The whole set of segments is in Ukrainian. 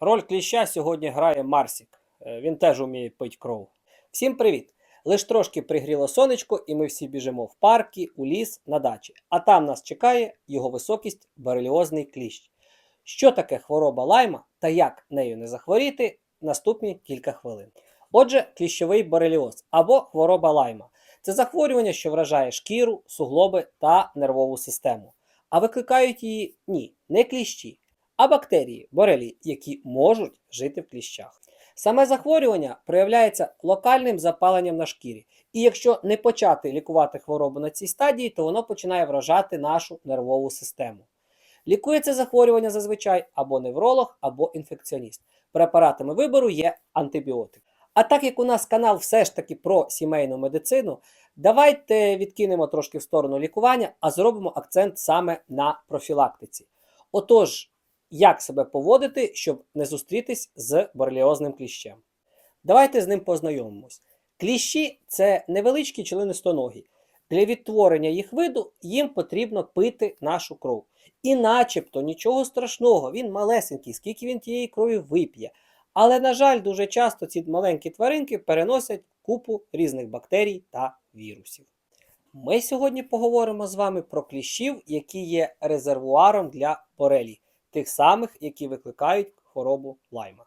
Роль кліща сьогодні грає Марсік. Е, Він теж уміє пить кров. Всім привіт! Лиш трошки пригріло сонечко, і ми всі біжимо в парки, у ліс, на дачі. А там нас чекає його високість бореліозний кліщ. Що таке хвороба лайма та як нею не захворіти наступні кілька хвилин. Отже, кліщовий бореліоз або хвороба лайма це захворювання, що вражає шкіру, суглоби та нервову систему. А викликають її ні, не кліщі, а бактерії борелі, які можуть жити в кліщах. Саме захворювання проявляється локальним запаленням на шкірі, і якщо не почати лікувати хворобу на цій стадії, то воно починає вражати нашу нервову систему. Лікує це захворювання зазвичай або невролог, або інфекціоніст. Препаратами вибору є антибіотик. А так як у нас канал все ж таки про сімейну медицину, давайте відкинемо трошки в сторону лікування, а зробимо акцент саме на профілактиці. Отож, як себе поводити, щоб не зустрітись з бореліозним кліщем? Давайте з ним познайомимось. Кліщі це невеличкі членистоногі. Для відтворення їх виду їм потрібно пити нашу кров. І начебто нічого страшного, він малесенький, скільки він тієї крові вип'є. Але, на жаль, дуже часто ці маленькі тваринки переносять купу різних бактерій та вірусів. Ми сьогодні поговоримо з вами про кліщів, які є резервуаром для борелій, тих самих, які викликають хворобу лайма.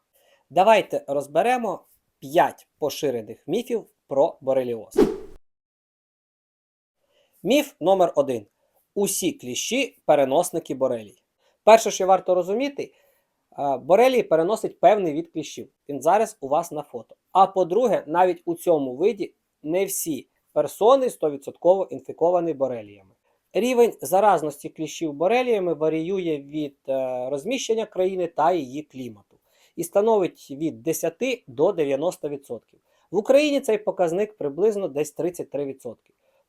Давайте розберемо 5 поширених міфів про бореліоз. Міф номер 1. Усі кліщі переносники борелій. Перше, що варто розуміти, е, борелій переносить певний від кліщів. Він зараз у вас на фото. А по-друге, навіть у цьому виді не всі персони 100% інфіковані бореліями. Рівень заразності кліщів бореліями варіює від е, розміщення країни та її клімату і становить від 10 до 90%. В Україні цей показник приблизно десь 33%.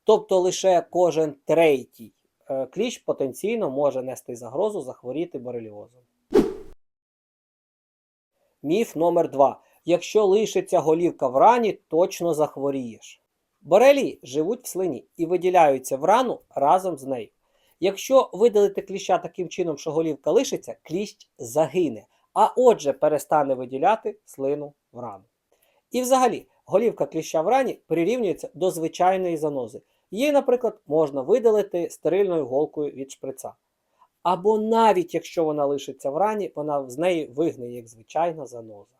Тобто лише кожен третій е, кліщ потенційно може нести загрозу захворіти бореліозом. Міф номер 2. Якщо лишиться голівка в рані, точно захворієш. Борелії живуть в слині і виділяються в рану разом з нею. Якщо видалити кліща таким чином, що голівка лишиться, кліщ загине, а отже перестане виділяти слину в рану. І взагалі, голівка кліща в рані прирівнюється до звичайної занози. Її, наприклад, можна видалити стерильною голкою від шприца. Або навіть якщо вона лишиться в рані, вона з неї вигниє як звичайна заноза.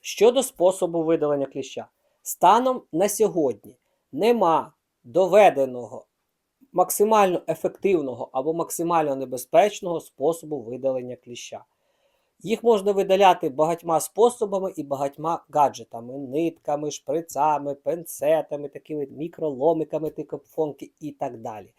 Щодо способу видалення кліща, станом на сьогодні нема доведеного максимально ефективного або максимально небезпечного способу видалення кліща. Їх можна видаляти багатьма способами і багатьма гаджетами, нитками, шприцами, пенцетами, такими мікроломиками, тикофонки і так далі.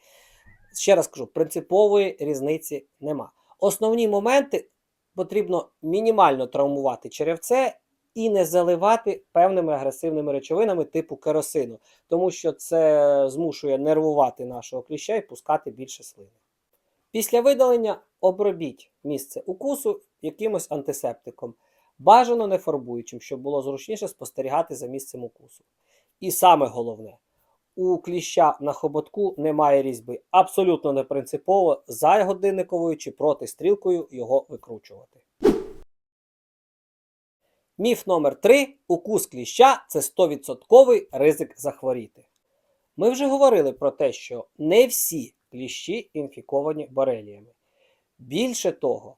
Ще раз кажу, принципової різниці нема. Основні моменти потрібно мінімально травмувати черевце і не заливати певними агресивними речовинами типу керосину, тому що це змушує нервувати нашого кліща і пускати більше слини. Після видалення обробіть місце укусу якимось антисептиком, бажано не фарбуючим, щоб було зручніше спостерігати за місцем укусу. І саме головне, у кліща на хоботку немає різьби. Абсолютно не принципово за годинниковою чи проти стрілкою його викручувати. Міф номер 3 Укус кліща це 100% ризик захворіти. Ми вже говорили про те, що не всі кліщі інфіковані бореліями. Більше того,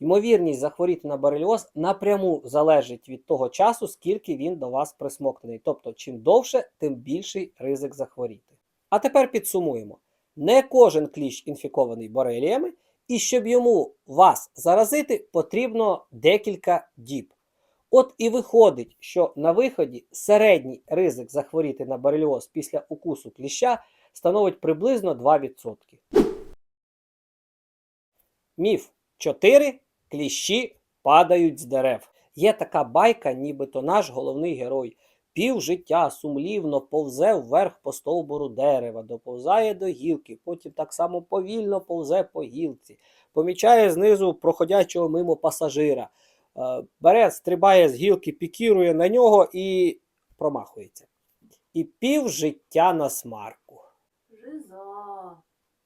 ймовірність захворіти на бореліоз напряму залежить від того часу, скільки він до вас присмоктаний. Тобто, чим довше, тим більший ризик захворіти. А тепер підсумуємо: не кожен кліщ інфікований бореліями, і щоб йому вас заразити, потрібно декілька діб. От і виходить, що на виході середній ризик захворіти на бореліоз після укусу кліща становить приблизно 2%. Міф 4. Кліщі падають з дерев. Є така байка, нібито наш головний герой. Пів життя сумлівно повзе вверх по стовбуру дерева, доповзає до гілки, потім так само повільно повзе по гілці, помічає знизу проходячого мимо пасажира, бере, стрибає з гілки, пікірує на нього і промахується. І пів життя на смарку. Жиза.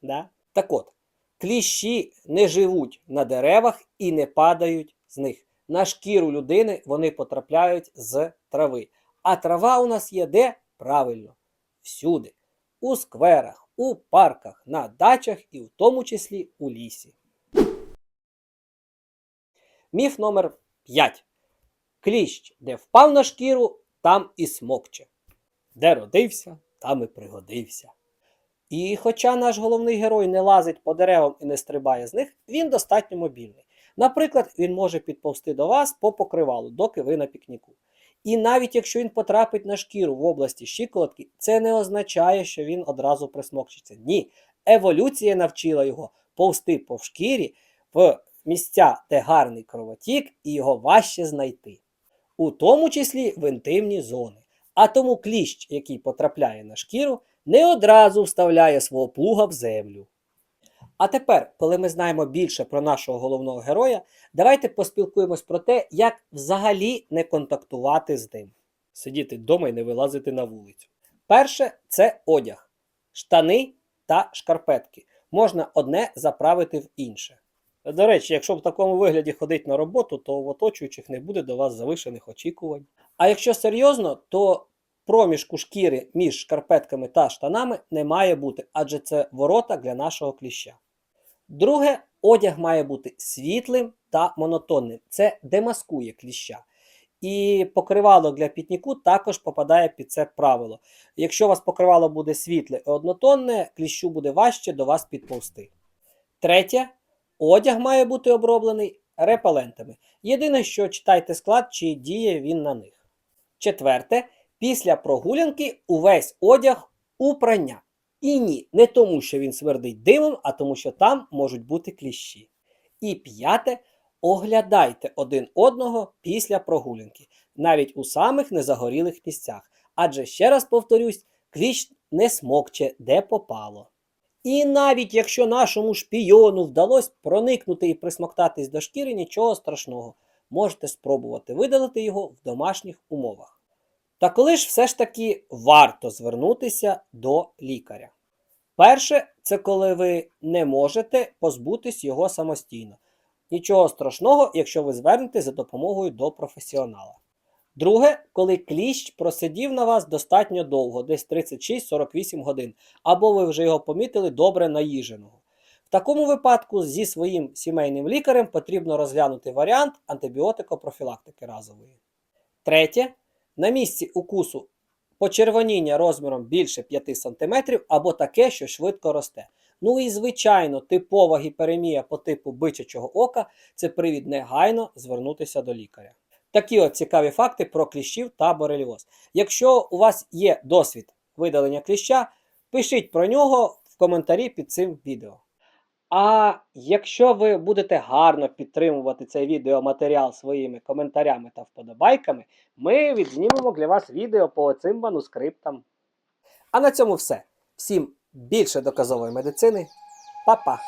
Да? Так от, кліщі не живуть на деревах і не падають з них. На шкіру людини вони потрапляють з трави. А трава у нас є де? Правильно, всюди. У скверах, у парках, на дачах і в тому числі у лісі. Міф номер 5. Кліщ, де впав на шкіру, там і смокче. Де родився, там і пригодився. І хоча наш головний герой не лазить по деревам і не стрибає з них, він достатньо мобільний. Наприклад, він може підповзти до вас по покривалу, доки ви на пікніку. І навіть якщо він потрапить на шкіру в області щиколотки, це не означає, що він одразу присмокчиться. Ні, еволюція навчила його повзти по шкірі в місця, де гарний кровотік, і його важче знайти, у тому числі в інтимні зони. А тому кліщ, який потрапляє на шкіру, не одразу вставляє свого плуга в землю. А тепер, коли ми знаємо більше про нашого головного героя, давайте поспілкуємось про те, як взагалі не контактувати з ним. Сидіти вдома і не вилазити на вулицю. Перше це одяг, штани та шкарпетки. Можна одне заправити в інше. До речі, якщо в такому вигляді ходить на роботу, то в оточуючих не буде до вас завишених очікувань. А якщо серйозно, то проміжку шкіри між шкарпетками та штанами не має бути, адже це ворота для нашого кліща. Друге, одяг має бути світлим та монотонним. Це демаскує кліща. І покривало для пітніку також попадає під це правило. Якщо у вас покривало буде світле і однотонне, кліщу буде важче до вас підповзти. Третє, одяг має бути оброблений репелентами. Єдине, що читайте склад, чи діє він на них. Четверте, після прогулянки увесь одяг у прання. І ні, не тому, що він свердить димом, а тому, що там можуть бути кліщі. І п'яте, оглядайте один одного після прогулянки, навіть у самих незагорілих місцях. Адже ще раз повторюсь, кліщ не смокче, де попало. І навіть якщо нашому шпійону вдалося проникнути і присмоктатись до шкіри, нічого страшного, можете спробувати видалити його в домашніх умовах. Та коли ж все ж таки варто звернутися до лікаря? Перше, це коли ви не можете позбутись його самостійно. Нічого страшного, якщо ви звернетесь за допомогою до професіонала. Друге, коли кліщ просидів на вас достатньо довго, десь 36-48 годин, або ви вже його помітили добре наїженого. В такому випадку зі своїм сімейним лікарем потрібно розглянути варіант антибіотикопрофілактики разової. Третє, на місці укусу почервоніння розміром більше 5 см або таке, що швидко росте. Ну і звичайно, типова гіперемія по типу бичачого ока це привід негайно звернутися до лікаря. Такі от цікаві факти про кліщів та бореліоз. Якщо у вас є досвід видалення кліща, пишіть про нього в коментарі під цим відео. А якщо ви будете гарно підтримувати цей відеоматеріал своїми коментарями та вподобайками, ми відзнімемо для вас відео по цим манускриптам. А на цьому все. Всім більше доказової медицини. Па-па!